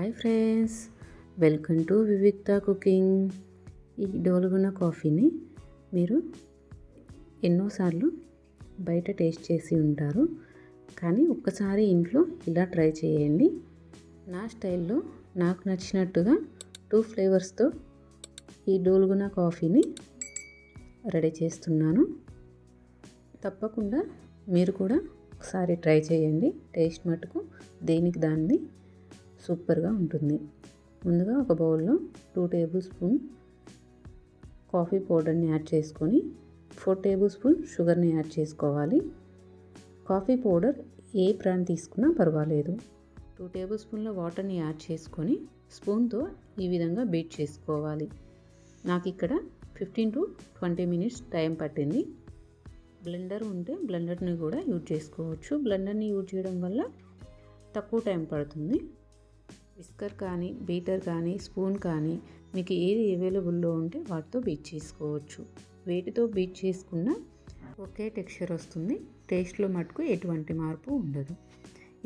Hi friends welcome to Vivikta cooking ఈ డోలుగున్న కాఫీని మీరు ఎన్నోసార్లు బయట టేస్ట్ చేసి ఉంటారు కానీ ఒక్కసారి ఇంట్లో ఇలా ట్రై చేయండి. నా స్టైల్లో నాకు నచ్చినట్టుగా టూ ఫ్లేవర్స్తో ఈ డోలుగున్న కాఫీని రెడీ చేస్తున్నాను. తప్పకుండా మీరు కూడా ఒకసారి ట్రై చేయండి. టేస్ట్ మటుకు దేనికి దాన్ని సూపర్గా ఉంటుంది. ముందుగా ఒక బౌల్లో టూ టేబుల్ స్పూన్ కాఫీ పౌడర్ని యాడ్ చేసుకొని ఫోర్ టేబుల్ స్పూన్ షుగర్ని యాడ్ చేసుకోవాలి. కాఫీ పౌడర్ ఏ బ్రాండ్ తీసుకున్నా పర్వాలేదు. టూ టేబుల్ స్పూన్ల వాటర్ని యాడ్ చేసుకొని స్పూన్తో ఈ విధంగా బీట్ చేసుకోవాలి. నాకు ఇక్కడ fifteen to twenty minutes time పట్టింది. బ్లెండర్ ఉంటే బ్లెండర్ని కూడా యూజ్ చేసుకోవచ్చు. బ్లెండర్ని యూజ్ చేయడం వల్ల తక్కువ టైం పడుతుంది. విస్కర్ కానీ బీటర్ కానీ స్పూన్ కానీ మీకు ఏది అవైలబుల్లో ఉంటే వాటితో బీట్ చేసుకోవచ్చు. వేటితో బీట్ చేసుకున్న ఒకే టెక్స్చర్ వస్తుంది. టేస్ట్లో మటుకు ఎటువంటి మార్పు ఉండదు.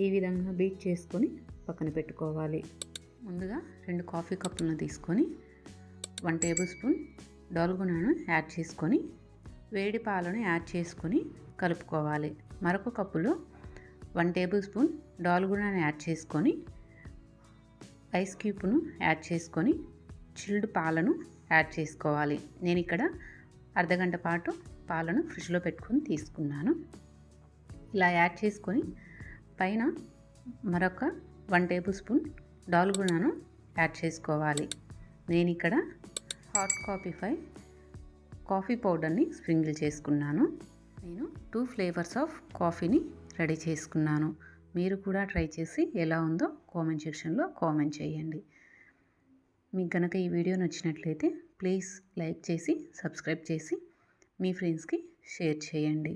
ఈ విధంగా బీట్ చేసుకొని పక్కన పెట్టుకోవాలి. ముందుగా రెండు కాఫీ కప్పులను తీసుకొని వన్ టేబుల్ స్పూన్ డాల్గునాను యాడ్ చేసుకొని వేడి పాలను యాడ్ చేసుకొని కలుపుకోవాలి. మరొక కప్పులో వన్ టేబుల్ స్పూన్ డాల్గునాను యాడ్ చేసుకొని ఐస్ క్యూబ్ను యాడ్ చేసుకొని చిల్డ్ పాలను యాడ్ చేసుకోవాలి. నేను ఇక్కడ అర్ధగంట పాటు పాలను ఫ్రిడ్జ్లో పెట్టుకొని తీసుకున్నాను. ఇలా యాడ్ చేసుకొని పైన మరొక వన్ టేబుల్ స్పూన్ డాల్గునాను యాడ్ చేసుకోవాలి. నేను ఇక్కడ హాట్ కాఫీ ఫై కాఫీ పౌడర్ని స్ప్రింగిల్ చేసుకున్నాను. నేను టూ ఫ్లేవర్స్ ఆఫ్ కాఫీని రెడీ చేసుకున్నాను. మీరు కూడా ట్రై చేసి ఎలా ఉందో కామెంట్ సెక్షన్లో కామెంట్ చేయండి. మీకు కనుక ఈ వీడియో నచ్చినట్లయితే ప్లీజ్ లైక్ చేసి సబ్స్క్రైబ్ చేసి మీ ఫ్రెండ్స్కి షేర్ చేయండి.